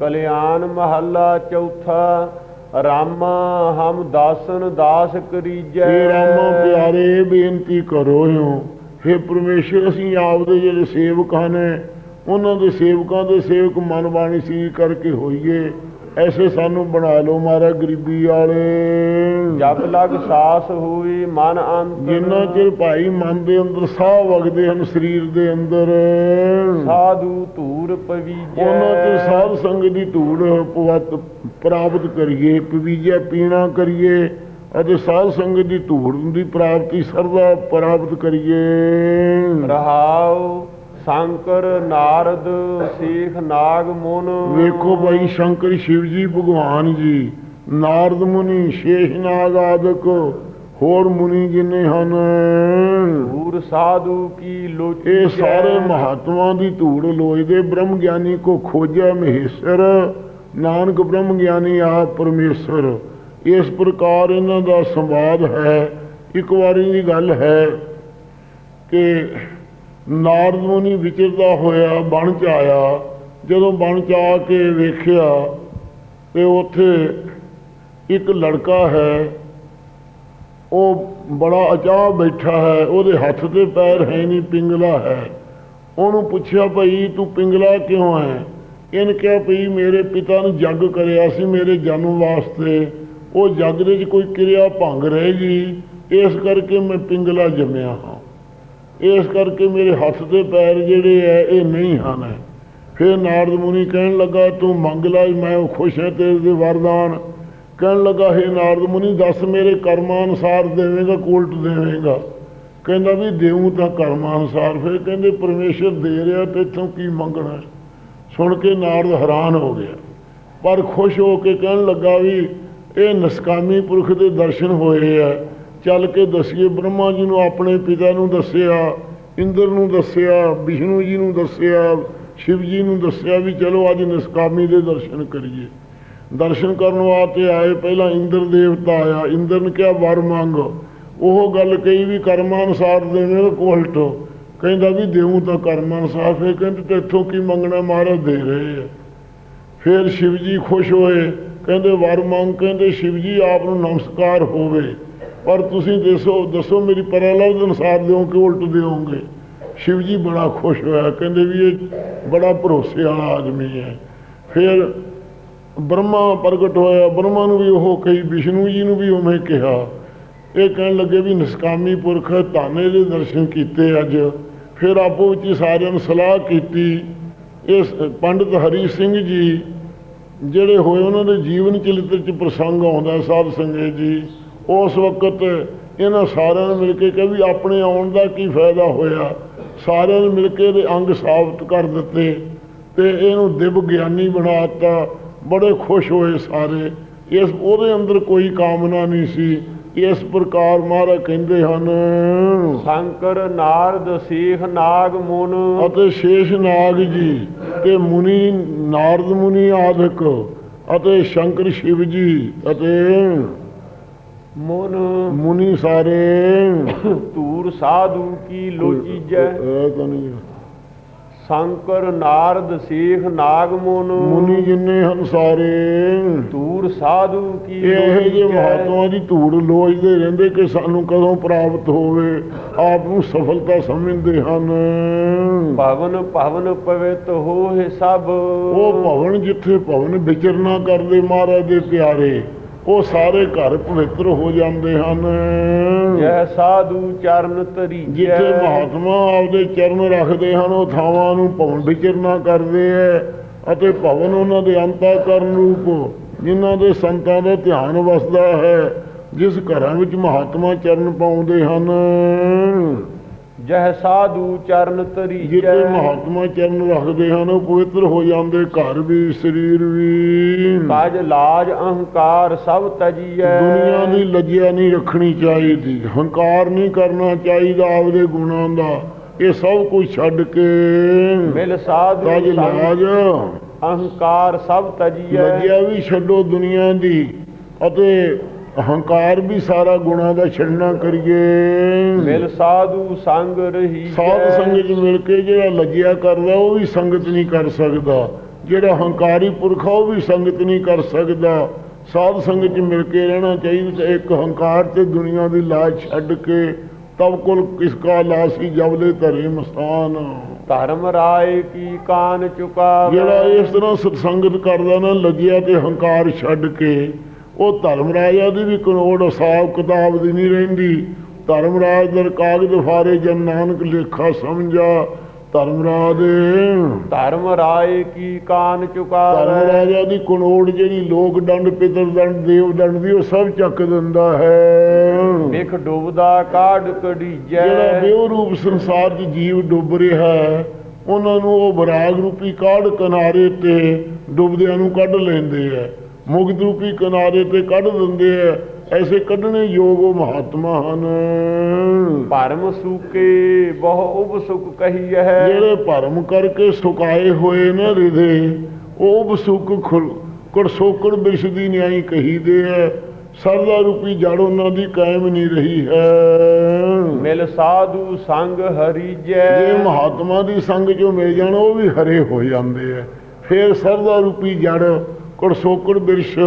ਕਲਿਆਣ ਮਹੱਲਾ ਚੌਥਾ, ਰਾਮਾ ਹਮ ਦਾਸਨ ਦਾਸ ਕਰੀਜੈ। हे ਰਾਮਾ ਪਿਆਰੇ, ਬੇਨਤੀ ਕਰੋ ਹੋ हे ਪਰਮੇਸ਼ਰ, ਅਸੀਂ ਆਪਦੇ ਜਿਹੜੇ ਸੇਵਕ ਹਨ, ਉਹਨਾਂ ਦੇ ਸੇਵਕਾਂ ਦੇ ਸੇਵਕ ਮਨ ਬਾਣੀ ਸੀ ਕਰਕੇ ਹੋਈਏ। ਐਸੇ ਸਾਨੂੰ ਬਣਾ ਲਓ ਮਾਰਾ ਗਰੀਬੀ ਵਾਲੇ। ਜਬ ਲਗ ਸਾਸ ਹੋਈ ਮਨ ਅੰਤ ਜਿੰਨਾ ਚਿਰ ਭਾਈ ਮਨ ਦੇ ਅੰਦਰ ਸਾਹ ਵਗਦੇ ਹਨ ਸਰੀਰ ਦੇ ਅੰਦਰ। ਸਾਧੂ ਧੂਰ ਪਵੀਜੈ। ਉਹਨਾਂ ਚਿਰ ਸਾਧ ਸੰਗਤ ਦੀ ਧੂੜ ਪਵਤ ਪ੍ਰਾਪਤ ਕਰੀਏ ਪਵੀਜੈ ਪੀਣਾ ਕਰੀਏ ਅਤੇ ਸਾਧ ਸੰਗਤ ਦੀ ਧੂੜ ਦੀ ਪ੍ਰਾਪਤੀ ਸਰਦਾ ਪ੍ਰਾਪਤ ਕਰੀਏ। ਰਹਾਉ ਸ਼ੰਕਰ ਨਾਰਦ ਸੇਖ ਨਾਗ ਮੁਨ। ਵੇਖੋ ਭਾਈ ਸ਼ੰਕਰ ਸ਼ਿਵ ਜੀ ਭਗਵਾਨ ਜੀ ਨਾਰਦ ਮੁਨੀ ਸ਼ੇਸ਼ਨਾਗ ਆਦਿਕ ਹੋਰ ਮੁਨੀ ਜਿਨੇ ਹਨ। ਧੂਰ ਸਾਧੂ ਕੀ ਲੋਚੀ ਇਹ ਸਾਰੇ ਮਹਾਤਮਾ ਦੀ ਧੂੜ ਲੋਚਦੇ ਬ੍ਰਹਮ ਗਿਆਨੀ ਕੋ ਖੋਜੈ ਮਹੇਸ਼ਰ। ਨਾਨਕ ਬ੍ਰਹਮ ਗਿਆਨੀ ਆਪ ਪਰਮੇਸ਼ਰ। ਇਸ ਪ੍ਰਕਾਰ ਇਹਨਾਂ ਦਾ ਸੰਵਾਦ ਹੈ। ਇੱਕ ਵਾਰੀ ਦੀ ਗੱਲ ਹੈ ਕਿ ਨਾਰਦ ਮੁਨੀ ਵਿਚਰਦਾ ਹੋਇਆ, ਬਣ ਚ ਆਇਆ ਜਦੋਂ ਬਣ ਚ ਆ ਕੇ ਵੇਖਿਆ, ਤੇ ਉੱਥੇ ਇੱਕ ਲੜਕਾ ਹੈ। ਉਹ ਬੜਾ ਅਚਾਹ ਬੈਠਾ ਹੈ। ਉਹਦੇ ਹੱਥ ਤੇ ਪੈਰ ਹੈ ਨਹੀਂ, ਪਿੰਗਲਾ ਹੈ। ਉਹਨੂੰ ਪੁੱਛਿਆ, ਭਈ, ਤੂੰ ਪਿੰਗਲਾ ਕਿਉਂ ਹੈ? ਇਹਨ ਕਿਹਾ, ਭਈ, ਮੇਰੇ ਪਿਤਾ ਨੇ ਜੱਗ ਕਰਿਆ ਸੀ ਮੇਰੇ ਜਨਮ ਵਾਸਤੇ। ਉਹ ਜੱਗ ਦੇ ਵਿੱਚ ਕੋਈ ਕਿਰਿਆ ਭੰਗ ਰਹਿ ਗਈ ਇਸ ਕਰਕੇ ਮੈਂ ਪਿੰਗਲਾ ਜੰਮਿਆ ਹਾਂ। ਇਸ ਕਰਕੇ ਮੇਰੇ ਹੱਥ ਤੇ ਪੈਰ ਜਿਹੜੇ ਐ, ਇਹ ਨਹੀਂ ਹਨ। ਫਿਰ ਨਾਰਦ ਮੁਨੀ ਕਹਿਣ ਲੱਗਾ, ਤੂੰ ਮੰਗ ਲੈ, ਮੈਂ ਖੁਸ਼ ਹਾਂ ਤੇਰੇ ਦੇ ਵਰਦਾਨ। ਕਹਿਣ ਲੱਗਾ, ਹੈ ਨਾਰਦ ਮੁਨੀ, ਦੱਸ ਮੇਰੇ ਕਰਮਾਂ ਅਨੁਸਾਰ ਦੇਵੇਂਗਾ ਕਿ ਉਲਟ ਦੇਵੇਂਗਾ? ਕਹਿੰਦਾ ਵੀ ਦੇਉ ਤਾਂ ਕਰਮਾਂ ਅਨੁਸਾਰ ਫਿਰ ਕਹਿੰਦੇ, ਪਰਮੇਸ਼ਰ ਦੇ ਰਿਹਾ, ਤੇ ਇੱਥੋਂ ਕੀ ਮੰਗਣਾ? ਸੁਣ ਕੇ ਨਾਰਦ ਹੈਰਾਨ ਹੋ ਗਿਆ। ਪਰ ਖੁਸ਼ ਹੋ ਕੇ ਕਹਿਣ ਲੱਗਾ ਵੀ, ਇਹ ਨਸਕਾਮੀ ਪੁਰਖ ਦੇ ਦਰਸ਼ਨ ਹੋਏ ਆ ਚੱਲ ਕੇ ਦਸੀਏ, ਬ੍ਰਹਮਾ ਜੀ ਨੂੰ ਆਪਣੇ ਪਿਤਾ ਨੂੰ ਦੱਸਿਆ, ਇੰਦਰ ਨੂੰ ਦੱਸਿਆ, ਵਿਸ਼ਨੂੰ ਜੀ ਨੂੰ ਦੱਸਿਆ, ਸ਼ਿਵ ਜੀ ਨੂੰ ਦੱਸਿਆ ਵੀ ਚਲੋ ਅੱਜ ਨਿਸਕਾਮੀ ਦੇ ਦਰਸ਼ਨ ਕਰੀਏ। ਦਰਸ਼ਨ ਕਰਨ ਵਾਸਤੇ ਆਏ, ਪਹਿਲਾਂ ਇੰਦਰ ਦੇਵਤਾ ਆਇਆ। ਇੰਦਰ ਨੇ ਕਿਹਾ, ਵਰ ਮੰਗ। ਉਹ ਗੱਲ ਕਹੀ ਵੀ ਕਰਮਾਂ ਅਨੁਸਾਰ ਦੇਣੇ ਕੋਲਟ। ਕਹਿੰਦਾ ਵੀ ਦੇਉ ਤਾਂ ਕਰਮਾਂ ਅਨੁਸਾਰ, ਫਿਰ ਕਹਿੰਦੇ, ਤੇ ਇੱਥੋਂ ਕੀ ਮੰਗਣਾ ਮਹਾਰਾਜ? ਦੇ ਰਹੇ ਆ। ਫਿਰ ਸ਼ਿਵ ਜੀ ਖੁਸ਼ ਹੋਏ, ਕਹਿੰਦੇ, ਵਰ ਮੰਗ। ਕਹਿੰਦੇ, ਸ਼ਿਵ ਜੀ, ਆਪ ਨੂੰ ਨਮਸਕਾਰ ਹੋਵੇ। ਪਰ ਤੁਸੀਂ ਦੱਸੋ ਦੱਸੋ ਮੇਰੀ ਪਰਲਵ ਦੇ ਅਨੁਸਾਰ ਦਿਓ ਕਿ ਉਲਟ ਦਿਓਗੇ ਸ਼ਿਵ ਜੀ ਬੜਾ ਖੁਸ਼ ਹੋਇਆ, ਕਹਿੰਦੇ ਵੀ ਇਹ ਬੜਾ ਭਰੋਸੇ ਵਾਲਾ ਆਦਮੀ ਹੈ। ਫਿਰ ਬ੍ਰਹਮਾ ਪ੍ਰਗਟ ਹੋਇਆ, ਬ੍ਰਹਮਾ ਨੂੰ ਵੀ ਉਹ ਕਹੀ, ਵਿਸ਼ਨੂੰ ਜੀ ਨੂੰ ਵੀ ਉਵੇਂ ਕਿਹਾ। ਇਹ ਕਹਿਣ ਲੱਗੇ ਵੀ ਨਿਸਕਾਮੀ ਪੁਰਖ ਧਾਨੇ ਦੇ ਦਰਸ਼ਨ ਕੀਤੇ ਅੱਜ। ਫਿਰ ਆਪੋ ਵਿੱਚ ਹੀ ਸਾਰਿਆਂ ਨੂੰ ਸਲਾਹ ਕੀਤੀ, ਇਸ ਪੰਡਿਤ ਹਰੀ ਸਿੰਘ ਜੀ, ਜਿਹੜੇ ਹੋਏ ਉਹਨਾਂ ਦੇ ਜੀਵਨ ਚਰਿੱਤਰ ਚ ਪ੍ਰਸੰਗ ਆਉਂਦਾ, ਸਾਧ ਸੰਗਤ ਜੀ। ਉਸ ਵਕਤ ਇਹਨਾਂ ਸਾਰਿਆਂ ਨੇ ਮਿਲ ਕੇ ਕਿਹਾ ਵੀ ਆਪਣੇ ਆਉਣ ਦਾ ਕੀ ਫਾਇਦਾ ਹੋਇਆ। ਸਾਰਿਆਂ ਨੇ ਮਿਲ ਕੇ ਇਹਦੇ ਅੰਗ ਸਾਬਤ ਕਰ ਦਿੱਤੇ ਤੇ ਇਹਨੂੰ ਦਿਵ ਗਿਆਨੀ ਬਣਾਤਾ ਬੜੇ ਖੁਸ਼ ਹੋਏ ਸਾਰੇ। ਇਸ ਉਹਦੇ ਅੰਦਰ ਕੋਈ ਕਾਮਨਾ ਨਹੀਂ ਸੀ। ਇਸ ਪ੍ਰਕਾਰ ਮਹਾਰਾਜ ਕਹਿੰਦੇ ਹਨ ਸ਼ੰਕਰ ਨਾਰਦ ਸੇਖ ਨਾਗ ਮੁਨ। ਅਤੇ ਸ਼ੇਸ਼ ਨਾਗ ਜੀ ਤੇ ਮੁਨੀ ਨਾਰਦ ਮੁਨੀ ਆਦਿਕ ਅਤੇ ਸ਼ੰਕਰ ਸ਼ਿਵ ਜੀ ਅਤੇ ਮੁਨ ਮੁਨੀ ਸਾਰੇ। ਧੂਰ ਸਾਧੂ ਕੀ ਲੋਚੀਜੈ ਇਹ ਤਾਂ ਨਹੀਂ ਸ਼ੰਕਰ ਨਾਰਦ ਸੇਖ ਨਾਗ ਮੁਨ। ਮੁਨੀ ਜਿੰਨੇ ਹਨ ਸਾਰੇ। ਧੂਰ ਸਾਧੂ ਕੀ ਇਹ ਲੋਚੀਜੈ। ਮਹਾਤਮਾ ਦੀ ਧੂੜ ਲੋਚਦੇ ਰਹਿੰਦੇ ਕਿ ਸਾਨੂੰ ਕਦੋਂ ਪ੍ਰਾਪਤ ਹੋਵੇ ਆਪ ਨੂੰ ਸਫਲਤਾ ਸਮਝਦੇ ਹਨ। ਭਵਨ ਭਵਨ ਪਵਿੱਤ ਹੋਏ ਸਭ। ਉਹ ਭਵਨ ਜਿੱਥੇ ਭਵਨ ਵਿਚਰਨਾ ਕਰਦੇ ਮਹਾਰਾਜ ਦੇ ਪਿਆਰੇ ਉਹ ਸਾਰੇ ਘਰ ਪਵਿੱਤਰ ਹੋ ਜਾਂਦੇ ਹਨ। ਜੈ ਸਾਧੂ ਚਰਨ ਤਰੀ ਜਿੱਥੇ ਮਹਾਤਮਾ ਆਪਦੇ ਚਰਨ ਰੱਖਦੇ ਹਨ ਉਹ ਥਾਵਾਂ ਨੂੰ ਭਵਨ ਵਿਚਰਨਾ ਕਰਦੇ ਐ ਅਤੇ ਭਵਨ ਉਹਨਾਂ ਦੇ ਅੰਤःਕਰਨ ਰੂਪ ਜਿਨ੍ਹਾਂ ਦੇ ਸੰਤਾਂ ਦਾ ਧਿਆਨ ਵਸਦਾ ਹੈ ਜਿਸ ਘਰਾਂ ਵਿੱਚ ਮਹਾਤਮਾ ਚਰਨ ਪਾਉਂਦੇ ਹਨ। ਜਹ ਸਾਧੂ ਚਰਨ ਤਰੀ ਜਿੱਥੇ ਮਹਾਤਮਾ ਚਰਨ ਰੱਖਦੇ ਹਨ ਉਹ ਪਵਿੱਤਰ ਹੋ ਜਾਂਦੇ ਘਰ ਵੀ ਸਰੀਰ ਵੀ। ਕਾਜ ਲਾਜ ਅਹੰਕਾਰ ਸਭ ਤਜੀਐ। ਦੁਨੀਆ ਦੀ ਲੱਜਿਆ ਨਹੀਂ ਰੱਖਣੀ ਚਾਹੀਦੀ ਹੰਕਾਰ ਨਹੀਂ ਕਰਨਾ ਚਾਹੀਦਾ ਆਪਦੇ ਗੁਣਾਂ ਦਾ ਇਹ ਸਭ ਕੁਝ ਛੱਡ ਕੇ। ਮਿਲ ਸਾਧੂ ਸੰਗ। ਲਾਜ। ਅਹੰਕਾਰ ਸਭ ਤਜੀਐ। ਲੱਜਿਆ ਵੀ ਛੱਡੋ ਦੁਨੀਆ ਦੀ ਅਤੇ ਹੰਕਾਰ ਵੀ ਸਾਰਾ ਗੁਣਾਂ ਦਾ ਛੱਡਣਾ ਕਰੀਏ। ਮਿਲ ਸਾਧੂ ਸੰਗ ਰਹੀ ਸਾਧ ਸੰਗਤ ਮਿਲ ਕੇ ਜਿਹੜਾ ਲੱਜਿਆ ਕਰਦਾ ਉਹ ਵੀ ਸੰਗਤ ਨਹੀਂ ਕਰ ਸਕਦਾ। ਜਿਹੜਾ ਹੰਕਾਰੀ ਪੁਰਖ ਉਹ ਵੀ ਸੰਗਤ ਨਹੀਂ ਕਰ ਸਕਦਾ। ਸਾਧ ਸੰਗਤ ਚ ਮਿਲ ਕੇ ਰਹਿਣਾ ਚਾਹੀਦਾ ਇੱਕ ਹੰਕਾਰ ਤੇ ਦੁਨੀਆ ਦੀ ਲਾਜ ਛੱਡ ਕੇ ਤਬ ਕੁਲ ਕਿਸ ਕਾ ਲਾਸੀ ਜਬਲੇ ਧਰੇ ਮਸਤਾਨ। ਧਰਮ ਰਾਏ ਕੀ ਕਾਨ ਚੁਕਾਵੇ। ਜਿਹੜਾ ਇਸ ਤਰ੍ਹਾਂ ਸਤਸੰਗਤ ਕਰਦਾ ਨਾ ਲੱਗਿਆ ਤੇ ਹੰਕਾਰ ਛੱਡ ਕੇ ਉਹ ਧਰਮ ਰਾਜਾ ਦੀ ਵੀ ਕਰੋੜ ਹਿਸਾਬ ਕਿਤਾਬ ਦੀ ਨਹੀਂ ਰਹਿੰਦੀ। ਧਰਮ ਰਾਜ ਦਰ ਕਾਗਜ਼ ਫਾਰੇ ਜਨ ਨਾਨਕ ਲੇਖਾ ਸਮਝਾ ਧਰਮ ਰਾਜ ਧਰਮ ਰਾਏ ਕੀ ਕਾਨ ਧਰਮ ਚੁਕਾਵੇ ਰਾਜਾ ਦੀ ਕਰੋੜ ਜਿਹੜੀ ਲੋਕ ਦੰਡ ਪਿਤਰ ਦੰਡ ਦੇਵ ਦੰਡ ਦੀ ਉਹ ਸਭ ਚੱਕ ਦਿੰਦਾ ਹੈ। ਵਿਖ ਡੁੱਬਦਾ ਕਾਢ ਜਿਹੜਾ ਕਢੀਜੈ। ਬੇਉ ਰੂਪ ਸੰਸਾਰ 'ਚ ਜੀਵ ਡੁੱਬ ਰਿਹਾ ਹੈ ਉਹਨਾਂ ਨੂੰ ਉਹ ਵਿਰਾਗ ਰੂਪੀ ਕਾਢ ਕਿਨਾਰੇ ਤੇ ਡੁੱਬਦਿਆਂ ਨੂੰ ਕੱਢ ਲੈਂਦੇ ਆ ਮੁਕਤ ਰੂਪੀ ਕਿਨਾਰੇ ਤੇ ਕੱਢ ਦਿੰਦੇ ਆ। ਐਸੇ ਕੱਢਣੇ ਯੋਗ ਉਹ ਮਹਾਤਮਾ ਹਨ। ਭਰਮ ਸੂਕੇ ਬਹੁ ਉਬ ਸੁਖ ਕਹੀਐ। ਜਿਹੜੇ ਭਰਮ ਕਰਕੇ ਸੁਕਾਏ ਹੋਏ ਨੇ ਰਿਦੇ ਉਹ ਬਸੁਕ ਕੜਸੋਕੜ ਬਿਰਸ਼ ਦੀ ਨਿਆਈ ਕਹੀਦੇ ਹੈ ਸਰਦਾ ਰੂਪੀ ਜੜ ਉਹਨਾਂ ਦੀ ਕਾਇਮ ਨਹੀਂ ਰਹੀ ਹੈ। ਮਿਲ ਸਾਧੂ ਸੰਗ ਹਰੀਜੈ। ਜੇ ਮਹਾਤਮਾ ਦੀ ਸੰਗ ਚੋਂ ਮਿਲ ਜਾਣ ਉਹ ਵੀ ਹਰੇ ਹੋ ਜਾਂਦੇ ਆ। ਫਿਰ ਸਰਦਾ ਰੂਪੀ ਜੜ ਕੜਸੋਕੜ ਬਿਰਸ਼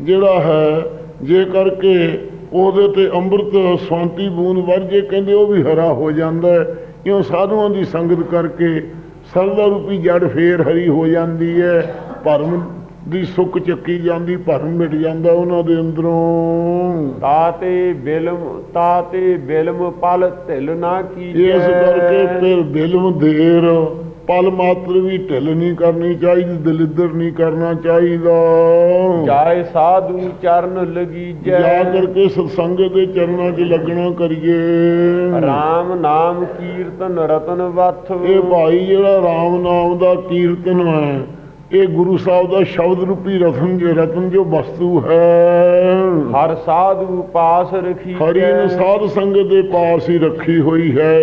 ਜਿਹੜਾ ਹੈ ਜੇ ਕਰਕੇ ਉਹਦੇ ਤੇ ਅੰਮ੍ਰਿਤ ਸਵਾਂਤੀ ਬੂੰਦ ਵਰਜੇ ਕਹਿੰਦੇ ਉਹ ਵੀ ਹਰਾ ਹੋ ਜਾਂਦਾ ਕਿਉਂ ਸਾਧੂਆਂ ਦੀ ਸੰਗਤ ਕਰਕੇ ਸਰਦਾ ਰੂਪੀ ਜੜ ਫੇਰ ਹਰੀ ਹੋ ਜਾਂਦੀ ਹੈ। ਭਰਮ ਦੀ ਸੁੱਕ ਚੱਕੀ ਜਾਂਦੀ ਭਰਮ ਮਿਟ ਜਾਂਦਾ ਉਹਨਾਂ ਦੇ ਅੰਦਰੋਂ। ਤਾਤੇ ਬਿਲਮ ਤਾਤੇ ਬਿਲਮ ਪਲ ਢਿਲ ਨਾ ਕੀਜੈ। ਇਸ ਕਰਕੇ ਫਿਰ ਬਿਲਮ ਦੇਰ ਪਲ ਮਾਤਰ ਵੀ ਢਿੱਲ ਨਹੀਂ ਕਰਨੀ ਚਾਹੀਦੀ ਦਲਿੱਦਰ ਨਹੀਂ ਕਰਨਾ ਚਾਹੀਦਾ। ਜਾਏ ਸਾਧੂ ਚਰਨ ਲਗੀਜੈ ਜਾ। ਕਰਕੇ ਸਤਸੰਗ ਦੇ ਚਰਨਾਂ 'ਚ ਲੱਗਣਾ ਕਰੀਏ। ਰਾਮ ਨਾਮ ਕੀਰਤਨ ਰਤਨ ਵਥ। ਇਹ ਭਾਈ ਜਿਹੜਾ RAM ਨਾਮ ਦਾ ਕੀਰਤਨ ਹੈ ਇਹ ਗੁਰੂ ਸਾਹਿਬ ਦਾ ਸ਼ਬਦ ਰੂਪੀ ਰਤਨ ਜੋ ਰਤਨ ਜੋ ਵਸਤੂ ਹੈ। ਹਰ ਸਾਧੂ ਪਾਸ ਰਖੀ ਹਰੀ ਨੂੰ ਸਾਧ ਸੰਗਤ ਦੇ ਪਾਸ ਹੀ ਰੱਖੀ ਹੋਈ ਹੈ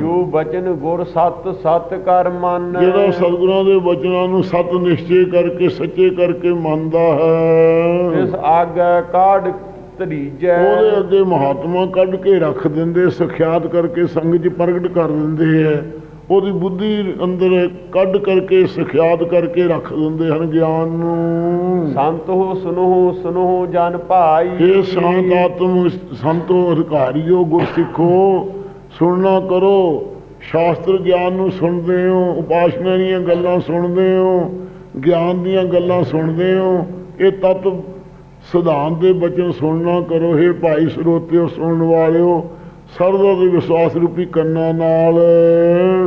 ਜੋ ਬਚਨ ਗੁਰ ਸਤ ਸਤ ਕਰ ਮਨ। ਜਿਹੜਾ ਸਤਿਗੁਰਾਂ ਦੇ ਬਚਨਾਂ ਨੂੰ ਸਤ ਨਿਸ਼ਚੈ ਕਰਕੇ ਸੱਚੇ ਕਰਕੇ ਮੰਨਦਾ ਹੈ। ਇਸ ਆਗੈ ਕਾਢ ਤਰੀਜੈ ਉਹਦੇ ਅੱਗੇ ਮਹਾਤਮਾ ਕੱਢ ਕੇ ਰੱਖ ਦਿੰਦੇ ਸਖਿਆਤ ਕਰਕੇ ਸੰਗ 'ਚ ਪ੍ਰਗਟ ਕਰ ਦਿੰਦੇ ਹੈ। ਉਹਦੀ ਬੁੱਧੀ ਅੰਦਰ ਕੱਢ ਕਰਕੇ ਸਖਿਆਤ ਕਰਕੇ ਰੱਖ ਦਿੰਦੇ ਹਨ ਗਿਆਨ ਨੂੰ। ਸੰਤ ਹੋ ਸੁਨੋ ਸੁਨੋ ਜਨ ਭਾਈ। ਇਹ ਸ਼ਾਂਤ ਆਤਮ ਸੰਤੋ ਅਧਿਕਾਰੀਓ ਗੁਰਸਿੱਖੋ ਸੁਣਨਾ ਕਰੋ। ਸ਼ਾਸਤਰ ਗਿਆਨ ਨੂੰ ਸੁਣਦੇ ਹੋ ਉਪਾਸ਼ਨਾ ਦੀਆਂ ਗੱਲਾਂ ਸੁਣਦੇ ਹੋ ਗਿਆਨ ਦੀਆਂ ਗੱਲਾਂ ਸੁਣਦੇ ਹੋ ਇਹ ਤਤ ਸਿਧਾਂਤ ਦੇ ਬਚਨ ਸੁਣਨਾ ਕਰੋ। ਇਹ ਭਾਈ ਸਰੋਤਿਓ ਸੁਣਨ ਵਾਲਿਓ ਸਰਦਾ ਦੇ ਵਿਸ਼ਵਾਸ ਰੂਪੀ ਕੰਨਾਂ ਨਾਲ।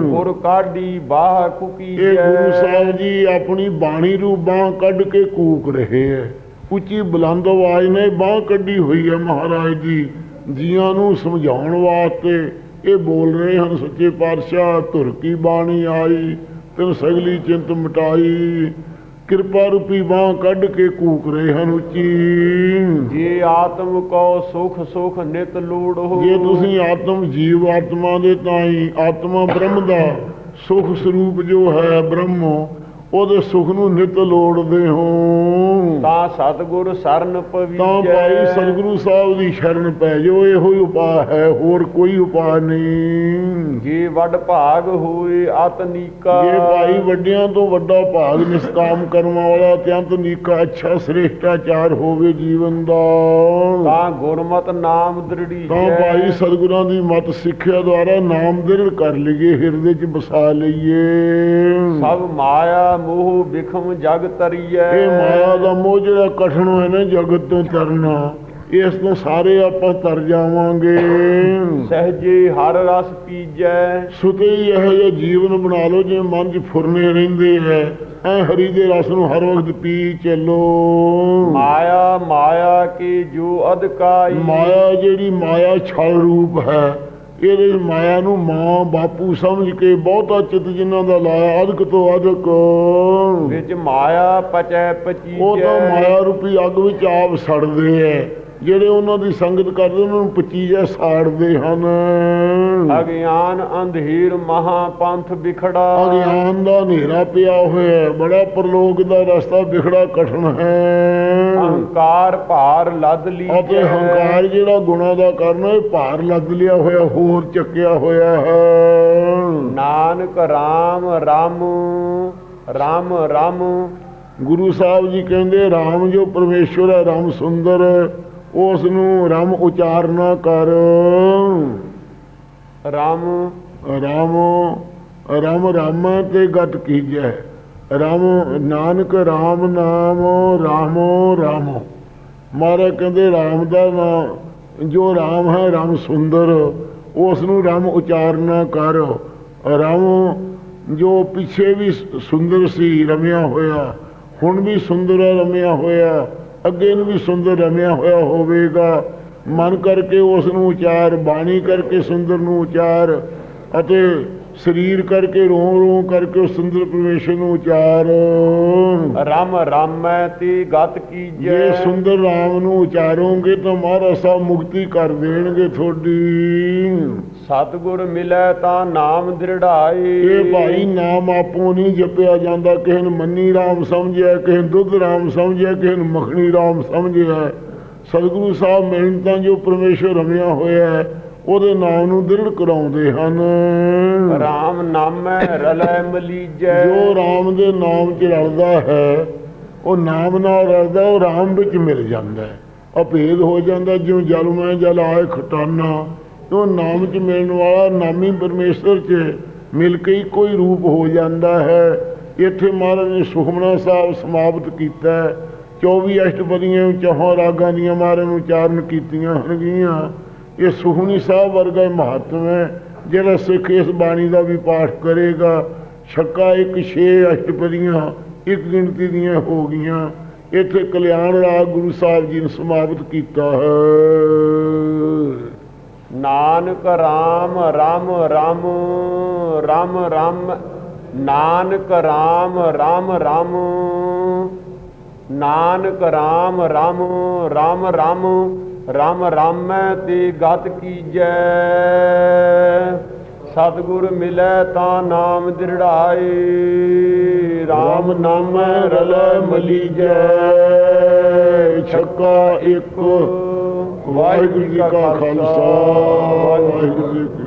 ਗੁਰ ਕਾਢੀ ਬਾਹ ਕੁਕੀ ਇਹ ਗੁਰੂ ਸਾਹਿਬ ਜੀ ਆਪਣੀ ਬਾਣੀ ਨੂੰ ਬਾਹ ਕੱਢ ਕੇ ਕੂਕ ਰਹੇ ਹੈ ਉੱਚੀ ਬੁਲੰਦ ਆਵਾਜ਼ ਨੇ ਬਾਹ ਕੱਢੀ ਹੋਈ ਹੈ ਮਹਾਰਾਜ ਦੀ ਜੀਆਂ ਨੂੰ ਸਮਝਾਉਣ ਵਾਸਤੇ ਇਹ ਬੋਲ ਰਹੇ ਹਨ ਸੱਚੇ ਪਾਤਸ਼ਾਹ ਧੁਰ ਕੀ ਬਾਣੀ ਆਈ ਤਿਨ ਸਗਲੀ ਚਿੰਤ ਮਿਟਾਈ। ਕਿਰਪਾ ਰੂਪੀ ਬਾਹ ਕੱਢ ਕੇ ਕੂਕ ਰਹੇ ਹਨ ਉੱਚੀ। ਜੇ ਆਤਮ ਕੋ ਸੁਖ ਸੁਖ ਨਿਤ ਲੋੜ ਹੋ। ਜੇ ਤੁਸੀਂ ਆਤਮ ਜੀਵ ਆਤਮਾ ਦੇ ਤਾਈ ਆਤਮਾ ਬ੍ਰਹਮ ਦਾ ਸੁਖ ਸਰੂਪ ਜੋ ਹੈ ਬ੍ਰਹਮ ਉਹਦੇ ਸੁਖ ਨੂੰ ਨਿਤ ਲੋੜਦੇ ਹੋ। ਤਾਂ ਸਤਗੁਰ ਸਰਨ ਪਵੀਜੈ। ਤਾਂ ਭਾਈ ਸਤਿਗੁਰੂ ਸਾਹਿਬ ਦੀ ਸ਼ਰਨ ਪੈ ਜਾਓ ਇਹੋ ਹੀ ਉਪਾਅ ਹੈ ਹੋਰ ਕੋਈ ਉਪਾਅ ਨਹੀਂ। ਜੇ ਵੱਡ ਭਾਗ ਹੋਏ ਅਤਨੀਕਾ ਜੇ ਭਾਈ ਵੱਡਿਆਂ ਤੋਂ ਵੱਡਾ ਭਾਗ ਨਿਸਕਾਮ ਕਰਮਾਂ ਵਾਲਾ ਅਤਿਅੰਤ ਨੀਕਾ ਅੱਛਾ ਸ੍ਰੇਸ਼ਟਾਚਾਰ ਹੋਵੇ ਜੀਵਨ ਦਾ। ਤਾਂ ਗੁਰਮਤ ਨਾਮ ਦ੍ਰਿੜੀ ਤਾਂ ਭਾਈ ਸਤਿਗੁਰਾਂ ਦੀ ਮਤ ਸਿੱਖਿਆ ਦੁਆਰਾ ਨਾਮ ਦਿਰੜ ਕਰ ਲਈਏ ਹਿਰਦੇ 'ਚ ਵਸਾ ਲਈਏ। ਸਭ ਮਾਇਆ ਮੋਹ ਬਿਖਮ ਜਗ ਤਰੀਐ। ਇਹ ਮਾਇਆ ਦਾ ਮੋਹ ਜਿਹੜਾ ਕਠਨ ਹੈ ਨਾ ਜਗਤ ਤੋਂ ਤਰਨਾ ਇਸ ਤੋਂ ਸਾਰੇ ਆਪਾਂ ਤਰ ਜਾਵਾਂਗੇ। ਸਹਜੇ ਹਰ ਰਸ ਪੀਜੈ। ਸੁਤੇ ਇਹੋ ਜਿਹਾ ਜੀਵਨ ਬਣਾ ਲਓ ਜਿਵੇਂ ਮਨ 'ਚ ਫੁਰਨੇ ਰਹਿੰਦੇ ਹੈ ਐ ਹਰੀ ਦੇ ਰਸ ਨੂੰ ਹਰ ਵਕਤ ਪੀ ਚੱਲੋ। ਮਾਇਆ ਮਾਇਆ ਕੇ ਜੋ ਅਧਕਾਈ। ਮਾਇਆ ਜਿਹੜੀ ਮਾਇਆ ਛਲ ਰੂਪ ਹੈ। ਇਹਦੇ ਮਾਇਆ ਨੂੰ ਮਾਂ ਬਾਪੂ ਸਮਝ ਕੇ ਬਹੁਤਾ ਚਿੱਤ ਜਿਨ੍ਹਾਂ ਦਾ ਲਾਇਆ ਅਧਿਕ ਤੋਂ ਅਧਿਕ ਵਿੱਚ ਮਾਇਆ ਪਚੈ ਪਚੀਜੈ। ਉਹ ਤਾਂ ਮਾਇਆ ਰੂਪੀ ਅੱਗ ਵਿੱਚ ਆਪ ਸੜਦੇ ਐ। ਜਿਹੜੇ ਉਹਨਾਂ ਦੀ ਸੰਗਤ ਕਰਦੇ ਉਹਨਾਂ ਨੂੰ ਪਚੀਜਾ ਸਾੜਦੇ ਹਨ। ਅਗਿਆਨ ਅੰਧੇਰ ਮਹਾ ਪੰਥ ਵਿਖੜਾ। ਅਗਿਆਨ ਦਾ ਹਨੇਰਾ ਪਿਆ ਹੋਇਆ ਹੈ ਬੜਾ ਪਰਲੋਕ ਦਾ ਰਸਤਾ ਵਿਖੜਾ ਕਠਨ ਹੈ। ਅਹੰਕਾਰ ਭਾਰ ਲੱਦ ਲਈ ਅਤੇ ਹੰਕਾਰ ਜਿਹੜਾ ਗੁਣਾ ਦਾ ਕਰਨਾ ਇਹ ਭਾਰ ਲੱਦ ਲਿਆ ਹੋਇਆ ਹੋਰ ਚੱਕਿਆ ਹੋਇਆ ਹੈ। Nanak RAM RAM RAM RAM Guru Sahib ji ਕਹਿੰਦੇ RAM ਜੋ ਪਰਮੇਸ਼ਵਰ ਹੈ RAM ਸੁੰਦਰ ਉਸ ਨੂੰ ਰਮ ਉਚਾਰਨਾ ਕਰ। RAM ਰਾਮ ਰਾਮ ਰਾਮ ਤੇ ਗਤ ਕੀਜੈ। ਰਾਮ ਨਾਨਕ ਰਾਮ ਨਾਮ ਰਾਮੋ ਰਾਮੋ। ਮਾਰੇ ਕਹਿੰਦੇ ਰਾਮ ਦਾ ਨਾਮ ਜੋ ਰਾਮ ਹੈ ਰਾਮ ਸੁੰਦਰ। ਉਸ ਨੂੰ ਰਾਮ ਉਚਾਰਨਾ ਕਰ। ਰਾਮ ਜੋ ਪਿੱਛੇ ਵੀ ਸੁੰਦਰ ਸੀ ਰਮਿਆ ਹੋਇਆ ਹੁਣ ਵੀ ਸੁੰਦਰ ਰਮਿਆ ਹੋਇਆ। ਅੱਗੇ ਨੂੰ ਵੀ ਸੁੰਦਰ ਰਮਿਆ ਹੋਇਆ ਹੋਵੇਗਾ। ਮਨ ਕਰਕੇ ਉਸ ਨੂੰ ਉਚਾਰ, ਬਾਣੀ ਕਰਕੇ ਸੁੰਦਰ ਨੂੰ ਉਚਾਰ ਅਤੇ ਸਰੀਰ ਕਰਕੇ ਰੋਂ ਰੋਂ ਕਰਕੇ ਉਸ ਸੁੰਦਰ ਪਰਮੇਸ਼ਰ ਨੂੰ ਉਚਾਰ। ਰਾਮ ਰਾਮੈ ਤੇ ਗਤ ਕੀਜੈ ਜੇ? ਸੁੰਦਰ ਰਾਮ ਨੂੰ ਉਚਾਰੋਗੇ ਤਾਂ ਮਹਾਰਾਜ ਸਾਹਿਬ ਮੁਕਤੀ ਕਰ ਦੇਣਗੇ ਤੁਹਾਡੀ। ਸਤਿਗੁਰ ਮਿਲੈ ਤਾਂ ਨਾਮ ਦ੍ਰਿੜਾਈ ਇਹ ਭਾਈ ਨਾਮ ਆਪੋ ਨਹੀਂ ਜਪਿਆ ਜਾਂਦਾ। ਕਿਸੇ ਨੂੰ ਮੰਨੀ ਰਾਮ ਸਮਝਿਆ ਕਿਸੇ ਨੂੰ ਦੁੱਧ ਰਾਮ ਸਮਝਿਆ ਕਿਸੇ ਨੂੰ ਮੱਖਣੀ ਰਾਮ ਸਮਝਿਆ। ਸਤਿਗੁਰੂ ਸਾਹਿਬ ਮਿਲਣ ਤਾਂ ਜੋ ਪਰਮੇਸ਼ਰ ਰਮਿਆ ਹੋਇਆ ਹੈ ਉਹਦੇ ਨਾਮ ਨੂੰ ਦ੍ਰਿੜ ਕਰਾਉਂਦੇ ਹਨ। ਰਾਮ ਨਾਮੈ ਰਲੈ ਮਲੀਜੈ। ਜੋ ਰਾਮ ਦੇ ਨਾਮ ਚ ਰਲਦਾ ਹੈ ਉਹ ਨਾਮ ਨਾਲ ਰਲਦਾ ਉਹ ਰਾਮ ਵਿੱਚ ਮਿਲ ਜਾਂਦਾ ਹੈ। ਅਭੇਦ ਹੋ ਜਾਂਦਾ ਜਿਉਂ ਜਲ ਮੈਂ ਜਲ ਆਏ ਖਟਾਨਾ। ਉਹ ਨਾਮ ਚ ਮਿਲਣ ਵਾਲਾ ਨਾਮੀ ਪਰਮੇਸ਼ਰ ਚ ਮਿਲ ਕੇ ਹੀ ਕੋਈ ਰੂਪ ਹੋ ਜਾਂਦਾ ਹੈ। ਇੱਥੇ ਮਹਾਰਾਜ ਨੇ ਸੁਖਮਨਾ ਸਾਹਿਬ ਸਮਾਪਤ ਕੀਤਾ ਹੈ। 24 ਅਸ਼ਟਪਦੀਆਂ ਚੌਹਾਂ ਰਾਗਾਂ ਦੀਆਂ ਮਹਾਰਾਜ ਨੂੰ ਉਚਾਰਨ ਕੀਤੀਆਂ ਹੋਣਗੀਆਂ। ਇਹ ਸੁਹਣੀ ਸਾਹਿਬ ਵਰਗਾ ਮਹਾਤਮ ਹੈ, ਜਿਹੜਾ ਸਿੱਖ ਇਸ ਬਾਣੀ ਦਾ ਵੀ ਪਾਠ ਕਰੇਗਾ। ਛੱਕਾ ਇੱਕ ਛੇ ਅਸ਼ਟਪਦੀਆਂ, ਇੱਕ ਗਿਣਤੀ ਦੀਆਂ ਹੋ ਗਈਆਂ। ਇੱਥੇ ਕਲਿਆਣ ਰਾਗ ਗੁਰੂ ਸਾਹਿਬ ਜੀ ਨੇ ਸਮਾਪਤ ਕੀਤਾ ਹੈ। ਨਾਨਕ ਰਾਮ ਰਾਮ ਰਾਮ ਰਾਮ ਰਾਮ, ਨਾਨਕ ਰਾਮ ਰਾਮ ਰਾਮ, ਨਾਨਕ ਰਾਮ ਰਾਮ ਰਾਮ ਰਾਮ ਰਾਮ ਰਾਮੈ ਤੇ ਗਤ ਕੀਜੈ। ਸਤਿਗੁਰ ਮਿਲੈ ਤਾਂ ਨਾਮ ਦ੍ਰਿੜਾਈ ਰਾਮ ਨਾਮ ਰਲੈ ਮਲੀਜੈ। ਛੱਕਾ ਇੱਕ। ਵਾਹਿਗੁਰੂ ਜੀ ਕਾ ਖਾਲਸਾ। ਵਾਹਿਗੁਰੂ ਜੀ